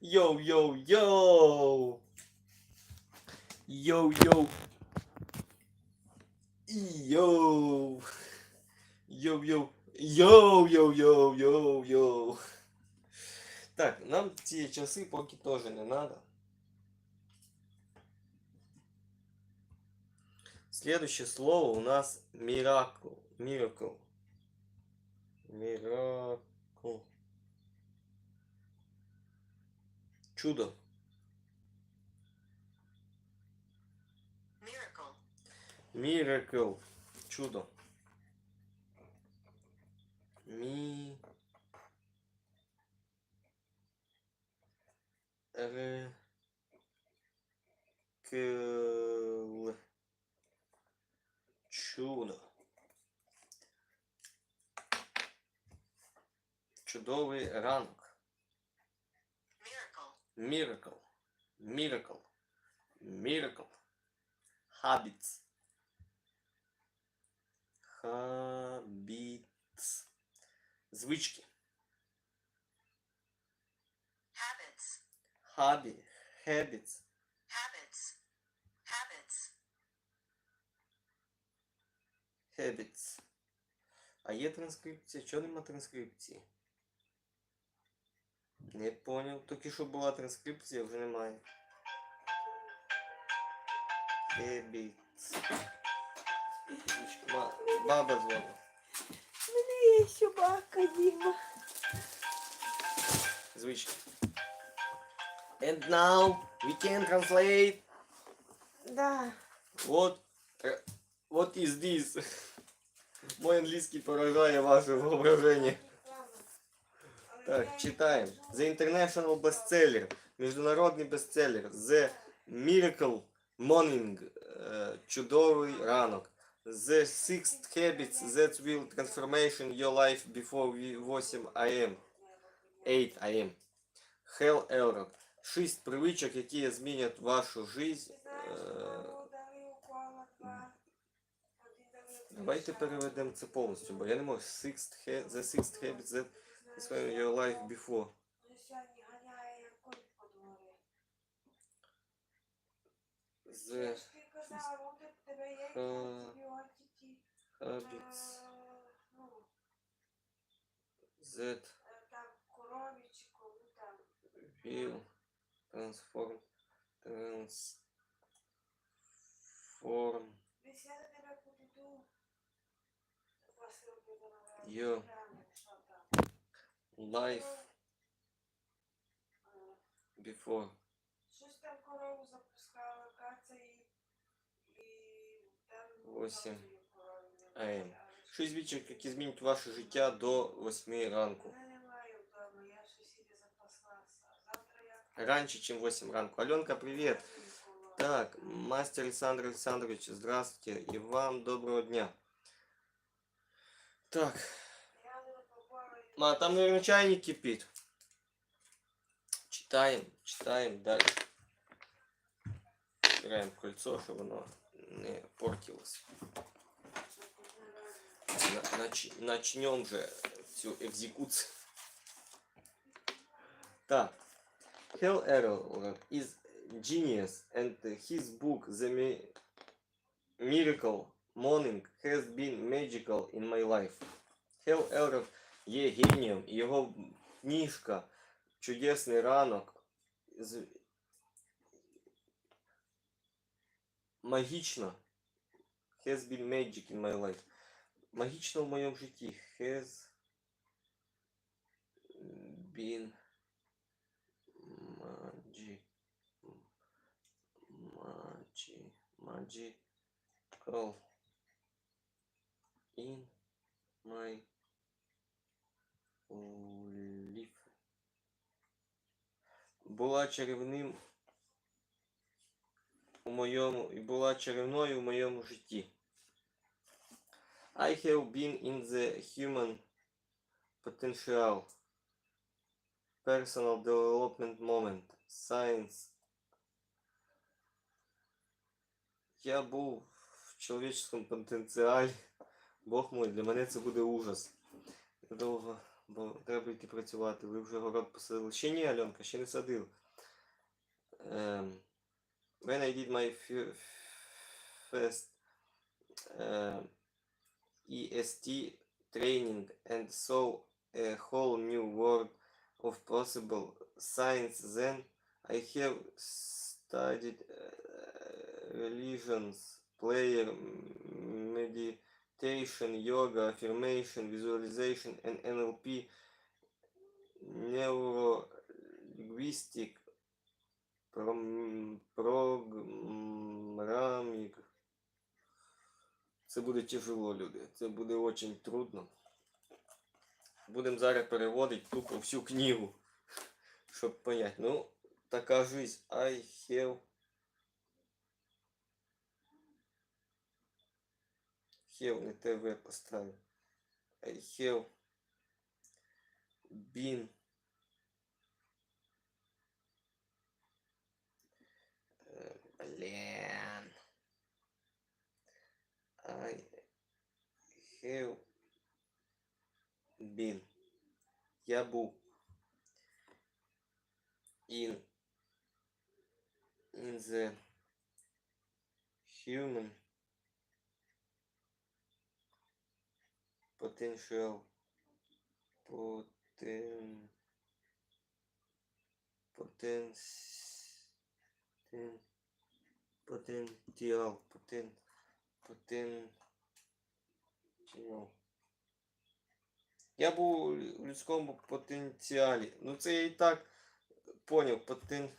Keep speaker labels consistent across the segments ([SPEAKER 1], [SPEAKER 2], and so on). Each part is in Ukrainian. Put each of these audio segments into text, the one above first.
[SPEAKER 1] Йоу-йоу-йоу! Йоу-йоу! Йоу! Йоу-йоу! Йоу-йоу-йоу-йоу-йоу! Так, нам те часы поки тоже не надо. Следующее слово у нас миракл. Миракл. Миракл. Чудо.
[SPEAKER 2] Miracle.
[SPEAKER 1] Miracle. Чудо. Ми... Ре... Кл... Чудо. Чудовий ранок.
[SPEAKER 2] Miracle.
[SPEAKER 1] Miracle. Miracle. Habits. Habits. Звички.
[SPEAKER 2] Habits.
[SPEAKER 1] Hobby. Habits.
[SPEAKER 2] Habits. Habits.
[SPEAKER 1] Habits. А є транскрипція? Чого нема транскрипції? Не поняв. Тільки що була транскрипція, вже немає. Ма- Баба.
[SPEAKER 3] У мене є собака, Діма.
[SPEAKER 1] Звички. And now we can translate
[SPEAKER 3] Да.
[SPEAKER 1] what, е, what is this? Мой англійський поражає ваше воображення. Так, читаем. The International Bestseller. Международний бестселлер. The Miracle Morning. е, Чудовий ранок. The Sixth Habits That Will Transformation Your Life Before 8 AM. 8 AM. Hell Elrod. Шість привичок, які змінять вашу жизнь. Е, Давайте переведемо це повністю, бо я не можу. Sixth the Sixth Habits That Transform Your Life Before. The Habits That will transform transform Йо. life before.
[SPEAKER 3] Щось там корову запускала, каця і... і там...
[SPEAKER 1] Восім.
[SPEAKER 3] там її корові немає,
[SPEAKER 1] АМ.
[SPEAKER 3] але ж-
[SPEAKER 1] Шість звичок, які змінять ваше життя до 8 ранку.
[SPEAKER 3] Мене немає вдома, я сусіді запаслася. Завтра я...
[SPEAKER 1] Раньше, чем 8 ранку. Аленка, привет. Так, мастер Александр Александрович, здравствуйте. И вам доброго дня. Так, ма, там, наверное, чайник кипит. Читаем, читаем дальше. Убираем кольцо, чтобы оно не портилось. На- нач- начнем же всю экзекуцию. Так. Hell Arrow is genius and his book The Mi- Miracle Morning has been magical in my life. Hell Arrow є генієм, і його книжка Чудесний ранок магічна. Has been magic in my life. Магічно в моєму житті. Has been magic. Magic. Magical in my life. Була чарівним у моєму і була чарівною у моєму житті. I have been in the human potential personal development moment science Я був в чоловічому потенціалі. Бог мой, для мене це буде ужас. Довго бо треба йти працювати. Ви вже город посадили. Ще ні, Альонка, ще не садив. Um, when I did my f- first uh, EST training and saw a whole new world of possible science then I have studied uh, religions, prayer, m- Meditation, yoga, affirmation, visualization, and NLP, neurolinguistic, пром- Це буде тяжело, люди. Це буде очень трудно. Будемо зараз переводити тупо всю книгу, щоб понять. Ну, така жизнь. I have have не ТВ поставив. I have been Е, Блін. I have been. Я був in in the human potential poten potens ten потенціал потен потенціал я був у людському потенціалі. Ну це я і так поняв. Потен...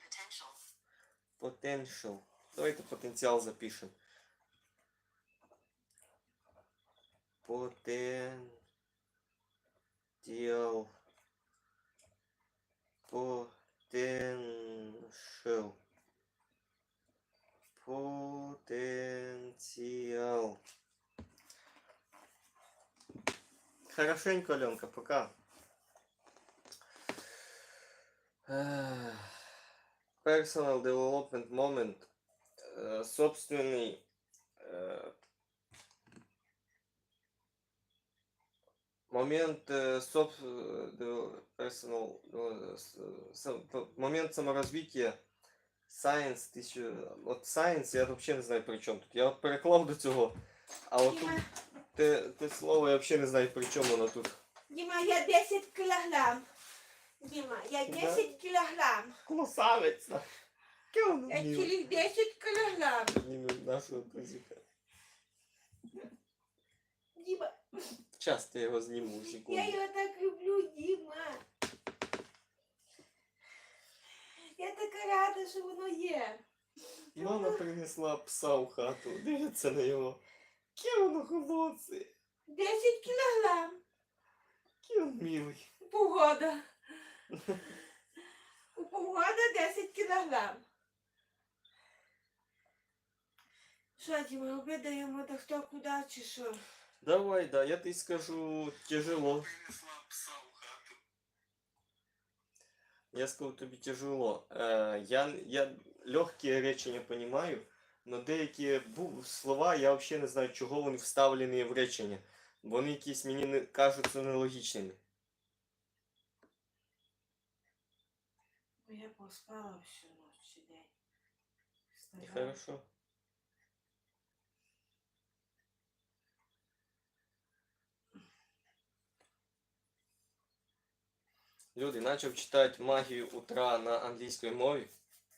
[SPEAKER 2] Potential.
[SPEAKER 1] Potential. Давайте потенціал запишемо. Потенціал. Potential. Потенціал. Хорошенько, Аленка, пока. Эх, Personal development moment. э, Собственный момент э, соб, э, де- personal, э, с- сам- п- момент саморазвития Science, тисячу, от Science, я взагалі не знаю при чому тут. Я от переклав до цього, а от тут
[SPEAKER 3] Діма,
[SPEAKER 1] те, те слово я взагалі не знаю при чому воно тут.
[SPEAKER 3] Діма, я 10 кілограм. Діма, я
[SPEAKER 1] Да?
[SPEAKER 3] 10 кілограм.
[SPEAKER 1] Красавець! Яке воно
[SPEAKER 3] Я
[SPEAKER 1] миле.
[SPEAKER 3] цілих 10 кілограм.
[SPEAKER 1] Ніби нашого козика.
[SPEAKER 3] Діма,
[SPEAKER 1] Часто я його зніму секунду.
[SPEAKER 3] я його так люблю, Діма. Я така рада, що воно є.
[SPEAKER 1] Мама принесла пса в хату, дивиться на його. Яке воно холодце,
[SPEAKER 3] 10 кілограм.
[SPEAKER 1] який він милий.
[SPEAKER 3] Погода. У погода 10 кілограм. Що, Діма, обідаємо до хто куди чи що?
[SPEAKER 1] Давай, да, я тобі скажу, тяжело. Я скажу тобі тяжело. Е, я, я легкі речі не понимаю, но деякі слова я взагалі не знаю, чого вони вставлені в речення. Вони якісь мені не кажуться нелогічними.
[SPEAKER 3] Ну, Я поспала всю ніч і день.
[SPEAKER 1] Хорошо. Люди, почав читати магію утра на англійській мові.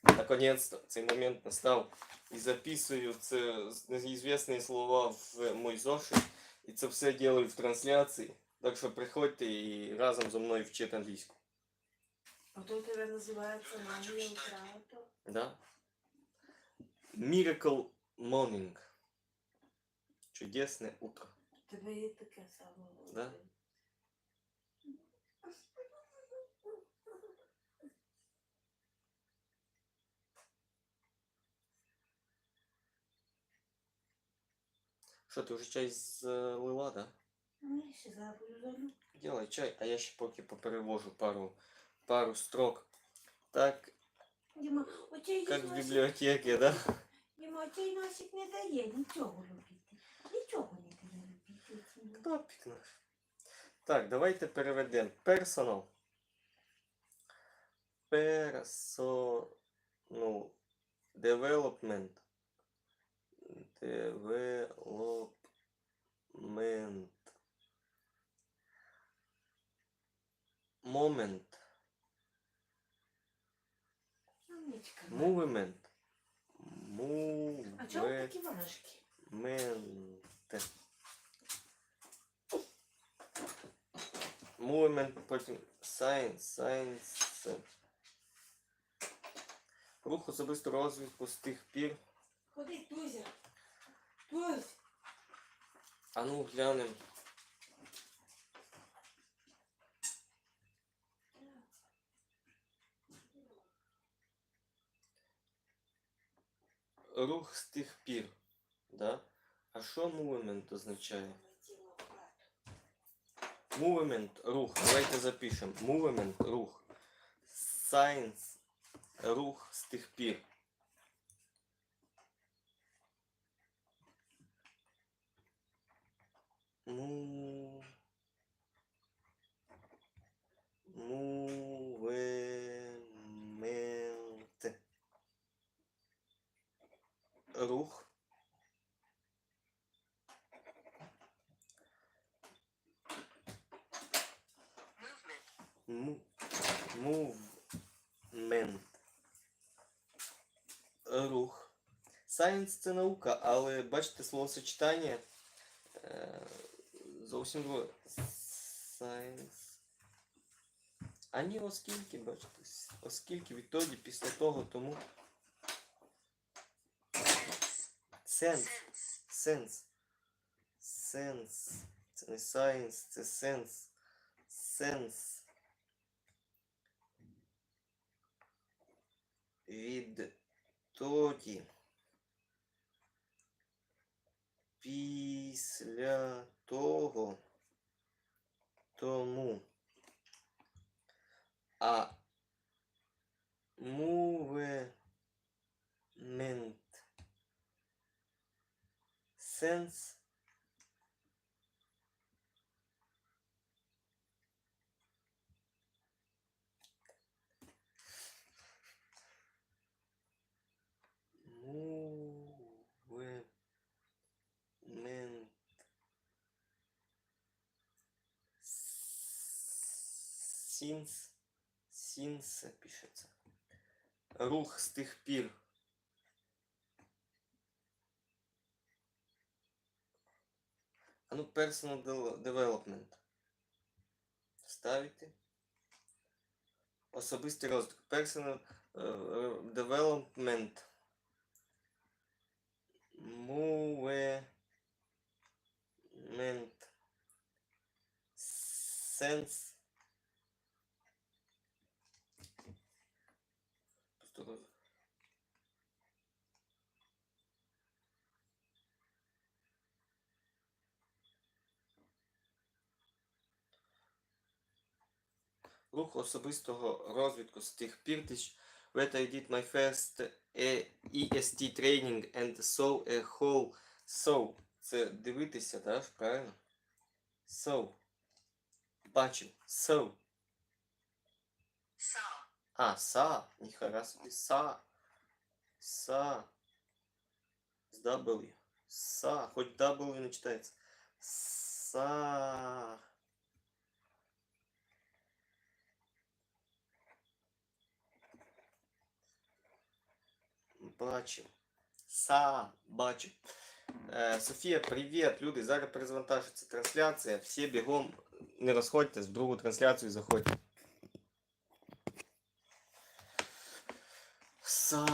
[SPEAKER 1] Наконец-то цей момент настав. І записую це з- неізвісні слова в мой зошит. І це все делаю в трансляції. Так що приходьте і разом зі мною вчити англійську.
[SPEAKER 3] Ото у тебе називається магія утра. ото?
[SPEAKER 1] Да? Miracle Morning. Чудесне утро.
[SPEAKER 3] У тебе є таке саме.
[SPEAKER 1] Да. Що, ти вже чай злила, да?
[SPEAKER 3] Ні, ще зараз буду залю.
[SPEAKER 1] Делай чай, а я ще поки поперевожу пару, пару строк. Так,
[SPEAKER 3] Діма, оцей
[SPEAKER 1] как в библиотеке, да?
[SPEAKER 3] Діма, оцей носик не дає нічого любити. Нічого не дає оцей носик.
[SPEAKER 1] наш. Так, давайте переведемо. Personal. Personal Development. Development. Moment.
[SPEAKER 4] Умничка.
[SPEAKER 1] Movement.
[SPEAKER 4] А чому такі важкі?
[SPEAKER 1] Movement. Movement, потім science, science. Рух особистого розвитку з тих пір.
[SPEAKER 4] Ходи, Тузя. Тузь.
[SPEAKER 1] А ну глянем. Рух з тих пір. Да? А що movement означає? Movement, рух. Давайте запишемо. Movement, рух. Science, рух з тих пір. Ну... Мувемент. Рух.
[SPEAKER 2] Movement.
[SPEAKER 1] Му... Мувмент. Рух. Science це наука, але бачите словосочетання зовсім друге. Science. А ні, оскільки, бачите, оскільки відтоді, після того, тому. Сенс. Сенс. Сенс. Це не сайенс, це сенс. Сенс. Відтоді. Після того. Тому. А movement Сенс. Мувемент. Сінс. Сінс пишеться. Рух з тих пір. А ну, personal development. Ставите. Особистий розвиток. Personal е, development. Movement. Sense. Рух особистого розвитку з тих пір, when I did my first EST training and saw a whole so. Це дивитися, так, правильно? So. Бачив. So.
[SPEAKER 2] Saw.
[SPEAKER 1] А, са. Ніхера собі. Са. Са. З W. Са. Хоч W не читається. Са. Бачив. Сам Бачив. Е, Софія, привіт, люди. Зараз перезвантажиться трансляція. Всі бігом не розходьтесь, в другу трансляцію заходьте. Са.